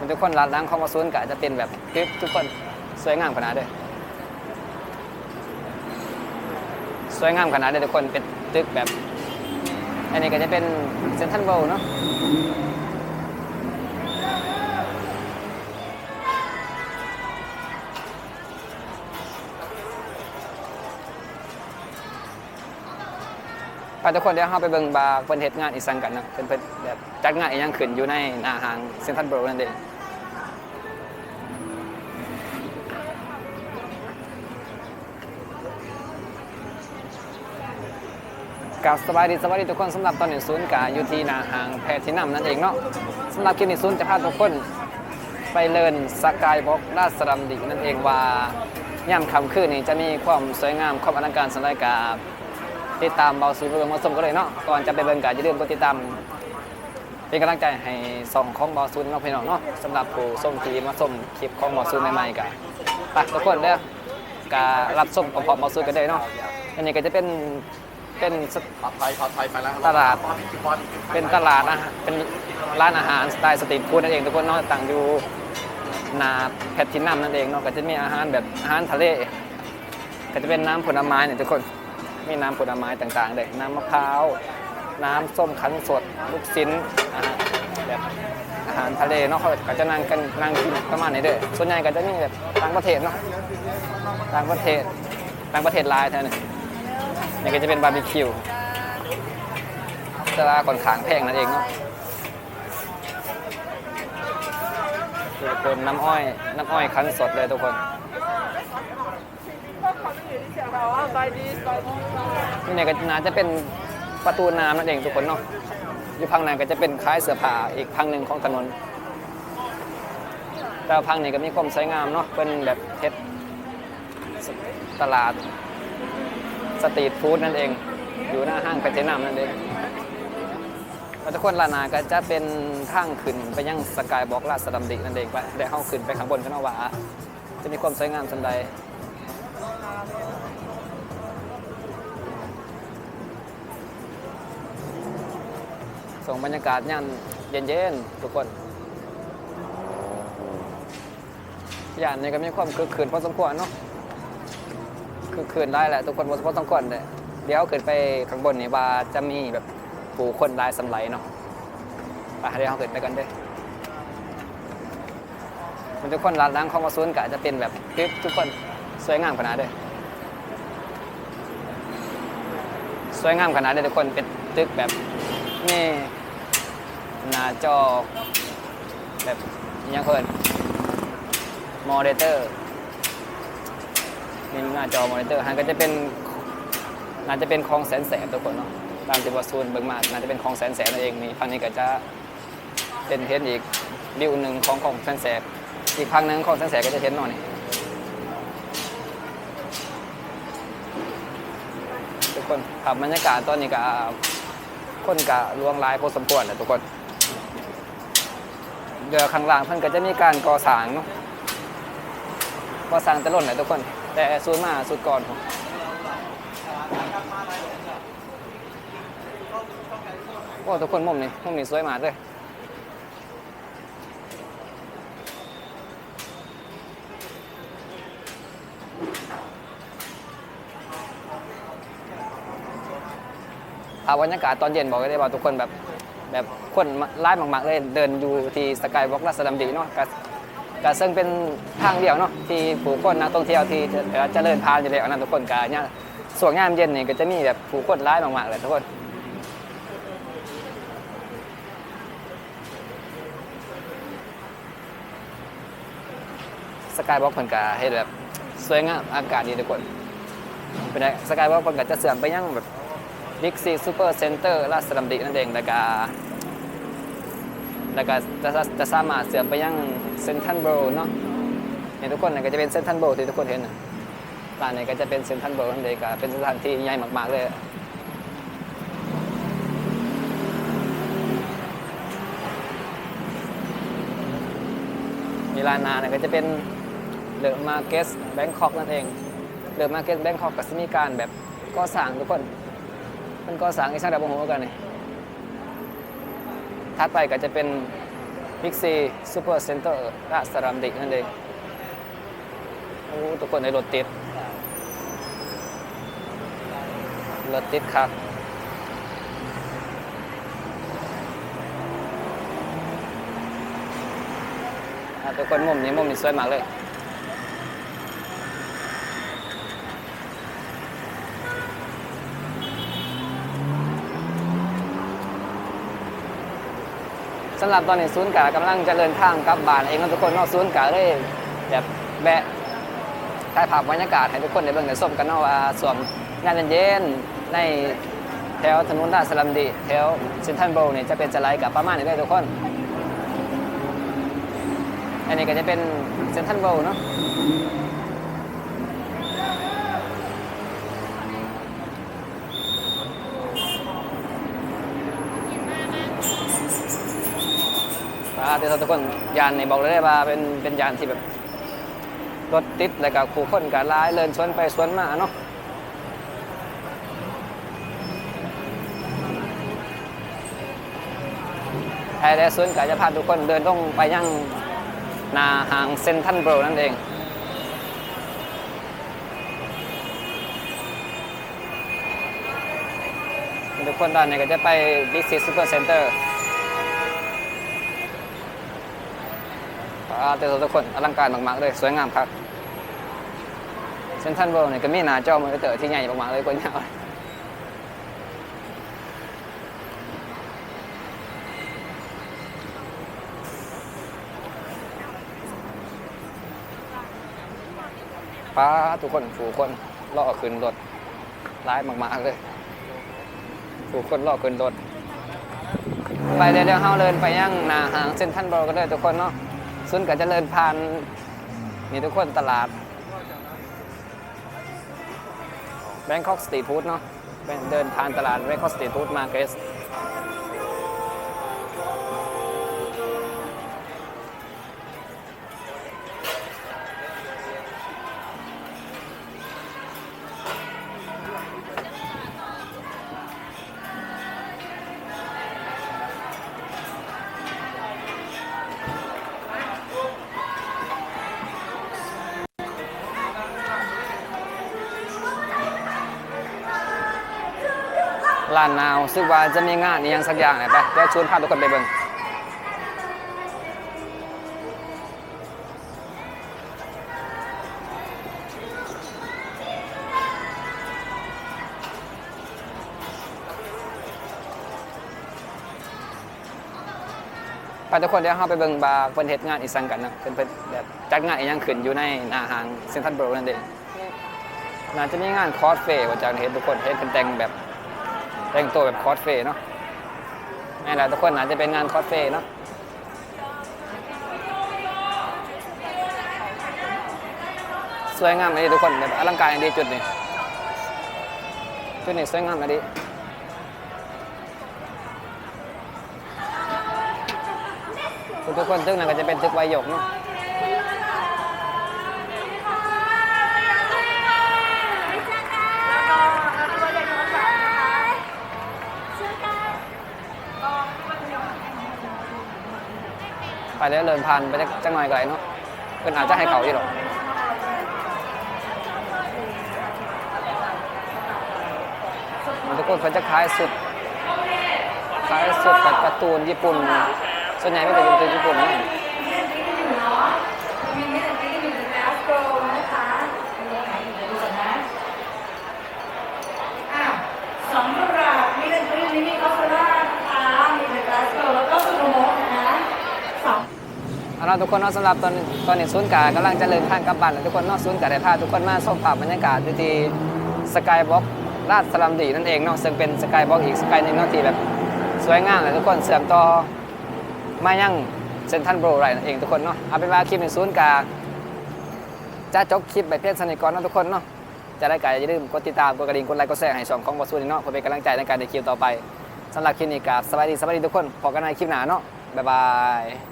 มันทุกคนร้านล้างข้อมาซูนกะจะเป็นแบบคลิปทุกคนสวยงามขนาดเลยสวยงามขนาดเลยทุกคนเป็นตึกแบบ อันนี้ก็จะเป็นเซนทรัลเวิลด์เนาะไปทุกคนเดี๋ยวเราไปเบิ่งบาร์เพิ่นเฮ็ดงานอีสังกันนะเพิ่นเพิ่นแบบจัดงานอีหยังขึ้นอยู่ในหน้าห้างเซ็นทรัลเวิลด์นั่นเอง กับสบายดีสวัสดีทุกคนสำหรับตอนนี้ศูนย์กาอยู่ที่นาหางแพทินัมนั่นเองเนาะสำหรับคลิปนี้ศูนย์จะพาทุกคนไปเลินสกายบ็อกราชดำดินั่นเองว่าย่ำคำคืนนี้จะมีความสวยงามความอลังการสำหรับกับติดตามเบาสูเรืองมาสมกันเลยเนาะก่อนจะไปเบิ่งกันอย่าลืมกดติดตามเป็นกำลังใจให้ส่องของบาสูนเนาะพี่น้องเนาะสำหรับผู้ส้มทีมาส้มคลิปของบาสูนใหม่ๆกันไปทุกคนเด้อการรับส้มพร้อมๆบาสูนกันได้เนาะอันนี้ก็จะเป็น เป็นสผัดไทยผัดไทยไปแล้วตลาดบอลบอลเป็นตลาดนะเป็นร้านอาหารสไตล์สตรีทฟู้ดนั่นเองทุกคนเนาะต่างอยู่หนาแพททินัมนั่นเองเนาะก็จะมีอาหารแบบอาหารทะเล ก็จะเป็นน้ำผลไม้เนี่ยทุกคนมีน้ำผลไม้ต่างๆเลยน้ำมะพร้าวน้ำส้มคั้นสด ลูกชิ้นอาหารแบบอาหารทะเลเนาะเขาก็จะนั่งกันนั่งกินประมาณนี้เด้อส่วนใหญ่ก็จะมีแบบต่างประเทศเนาะต่างประเทศต่างประเทศหลายเท่านั้น นี่ก็จะเป็นบาร์บีคิวแต่ว่าค่อนขางแพงนั่นเองเนาะทุกคนน้ำอ้อยน้ำอ้อยคั้นสดเลยทุกคนนี่เนี่ยก็น่าจะเป็นประตูน้ำนั่นเองทุกคนเนาะอยู่พังนั้นก็จะเป็นคล้ายเสื้อผ้าอีกพังหนึ่งของถนนแต่พังนี้ก็มีความสวยงามเนาะเป็นแบบเพชรตลาด สตรีทฟู้ดนั่นเอง อยู่หน้าห้างแพทเทนัมนั่นเองแล้วทุกคนลานาก็จะเป็นทางขึ้นไปยังสกายบล็อกลาดสดัมดินั่นเองไปได้เข้าขึ้นไปข้างบนกันเนาว่าจะมีความสวยงามสันใดส่งบรรยากาศย่านเย็นๆทุกคนย่านนี้ก็มีความคึกคืนพอสมควรเนาะ คึกคืนได้แหละทุกคนพอสมควรเลยเดี๋ยวขึ้นไปข้างบนนี่ว่าจะมีแบบผู้คนได้สำไรเนาะไปเดี๋ยวเราขึ้นไปกันเด้อมันทุกคนร้านล้างของมาซูนกะจะเป็นแบบคลิปทุกคนสวยงามขนาดเด้อสวยงามขนาดเด้อทุกคนเป็นตึกแบบนี่หน้าจอแบบยังเพิ่นมอเตอร์ นี่หน้าจอมอนิเตอร์หันก็จะเป็นน่าจะเป็นคลองแสนแสบทุกคนเนาะตามที่ว่าซูนเบิ่งมาน่าจะเป็นคลองแสนแสบนั่นเองนี่ฝั่งนี้ก็จะเป็นเห็นอีกวิวหนึ่งของคลองแสนแสบอีกฝั่งหนึ่งของแสนแสบก็จะเห็นหน่อยนี่ทุกคนครับบรรยากาศตอนนี้ก็คนกะลวงลายพอสมควรแหละทุกคนเรือข้างล่างเพิ่นก็จะมีการก่อสร้างเนาะก่อสร้างตะล่นแหละทุกคน แต่สูนมาสุดก่อนผมโอ้ทุกคนมุมนี้มุมนี้สวยมากเลยภาพบรรยากาศตอนเย็นบอกได้ว่าทุกคนแบบแบบคนไล่มากๆเลยเดินอยู่ที่สกายวอล์กราชดำดีเนาะ ก็ซึ่งเป็นทางเดียวเนาะที่ผู้คนนักท่องเที่ยวที่จะเจริญพานอยู่แล้วนะทุกคนก็เนี่ยส่วนงามเย็นนี่ก็จะมีแบบผู้คนไล่มากๆเลยทุกคนสกายวอล์กเพิ่นก็เฮ็ดแบบสวยงามอากาศดีทุกคนเป็นไงสกายวอล์กเพิ่นก็จะเสื่อมไปยังแบบบิ๊กซีซูเปอร์เซ็นเตอร์ราชดำรินั่นเองแล้วก็แล้วก็จะจะจะสามารถเสื่อมไปยัง เซนทันโบเนาะเนี่ยทุกคนเนี่ยก็จะเป็นเซนทันโบที่ทุกคนเห็นนะร้านเนี้ก็จะเป็นเซนทันโบนั่นเองก็เป็นสถานที่ใหญ่มากๆเลยมีลานนาเนี่ยก็จะเป็นเดอะมาร์เก็ตแบงคอกนั่นเองเดอะมาร์เก็ตแบงคอกก็จะมีการแบบก่อสร้างทุกคนมันก่อสร้างไอ้ช่างดับหัวกันนี่ถัดไปก็จะเป็น บิ๊กซีซูเปอร์เซ็นเตอร์ราสรัมดินั่นเองโอ้ทุกคนในรถติดรถติดครับอะทุกคนมุมนี้มุมนี้สวยมากเลย สำหรับตอนนี้ศูนย์กากำลังจะเดินทางกลับบ้านเองทุกคนนอกศูนย์กาเลยแบบแบะถ่ายภาพบรรยากาศให้ทุกคนได้เบิ่งได้ชมกันเนาะว่าสวมงานเย็นๆในแถวถนนราชสลัมดีแถวเซนทรัลโบเนี่ยจะเป็นจะไลกับประมาณนี้เลยทุกคน อันนี้ก็จะเป็นเซนทรัลโบเนาะ เดี๋ยวทุกคนยานนี่บอกเลยได้ว่าเป็นเป็นยานที่แบบรถติดแล้วก็คู่คนกับร้ายเลินสวนไปสวนมาเนาะไทยและสวนกาจะพาทุกคนเดินต้องไปยังนาหางเซนทันโบรนั่นเองทุกคนด้านในก็จะไป Big C Super Center อ่าเดี๋ ยวทุกคนอลังการมากๆเลยสวยงามครับเซนทันโบรเนี่ยก็มีหน้าจอมอนิเตอร์ที่ใหญ่มากๆเลยคนยาวป้าทุกคนฝูคนล่อขึ้นรถร้ายมากๆเลยฝูคนล่อขึ้นรถไปเดี๋ยวๆเฮาเดินไปย่างหนาหางเซ็นทรัลเวิลก็ได้ทุกคนเนาะ ส่วนก็จะเดินผ่านนี่ทุกคนตลาดแบงคอกสตรีทฟู้ดเนาะเป็นเดินผ่านตลาดแบงคอกสตรีทฟู้ดมาเกส ลานนาวซึ่งว่าจะมีงานนี้ยังสักอย่างไหนไปเดี๋ยวชวนพาทุกคนไปเบิ่งไปทุกคนเดี๋ยวเราไปเบิ่งบาร์เพิ่นเฮ็ดงานอีสังกันนะเพิ่นเพิ่นแบบจัดงานอีหยังขึ้นอยู่ในหน้าห้างเซ็นทรัลเวิลด์นั่นเองน่าจะมีงานคอสเฟย์ว่าจะเห็นทุกคนเห็นเพิ่นแต่งแบบ แต่งตัวแบบคอสเฟย์เนาะนี่แหละทุกคนอาจจะเป็นงานคอสเฟย์เนาะสวยงามเลยทุกคนแบบอลังการอย่างดีจุดนี้จุดนี้สวยงามอย่างดีทุกคนตึกนั้นก็จะเป็นตึกไวหยกเนาะ ไปแล้วเดินผ่านไปจังหน่อยก็ไกลเนาะเพิ่นอาจจะให้เขาอยู่หรอกมันทุกคนเพิ่นจะคล้ายสุดคล้ายสุดกับการ์ตูนญี่ปุ่น ส่วนใหญ่ไม่เป็นการ์ตูนญี่ปุ่นนะ สำหรับมิเรนทรีมินิคอสล่านะคะมีเดอะกลาสโกแล้วก็สุโมะนะคะสอง เอาทุกคนเนาะสำหรับตอนตอนนี้ศูนย์กากำลังจะเดินทางกลับบ้านแล้วทุกคนเนาะศูนย์กาได้พาทุกคนมาชมภาพบรรยากาศอยู่ที่สกายบ็อกราชสลัมดีนั่นเองเนาะซึ่งเป็นสกายบ็อกอีกสกายหนึงเนาะที่แบบสวยงามเลยทุกคนเสื่อมต่อมายังเซนทันโบรไรนั่นเองทุกคนเนาะเอาเป็นว่าคลิปในศูนย์กาจะจบคลิปไปเพียงสนิทก่อนเนาะทุกคนเนาะจะได้การอย่าลืมกดติดตามกดกระดิ่งกดไลค์กดแชร์ให้ช่องของบอสซูนเนาะเพื่อเป็นกำลังใจในการในคลิปต่อไปสำหรับคลิปนี้กับสวัสดีสวัสดีทุกคนพบกันในคลิปหน้าเนาะบ๊ายบาย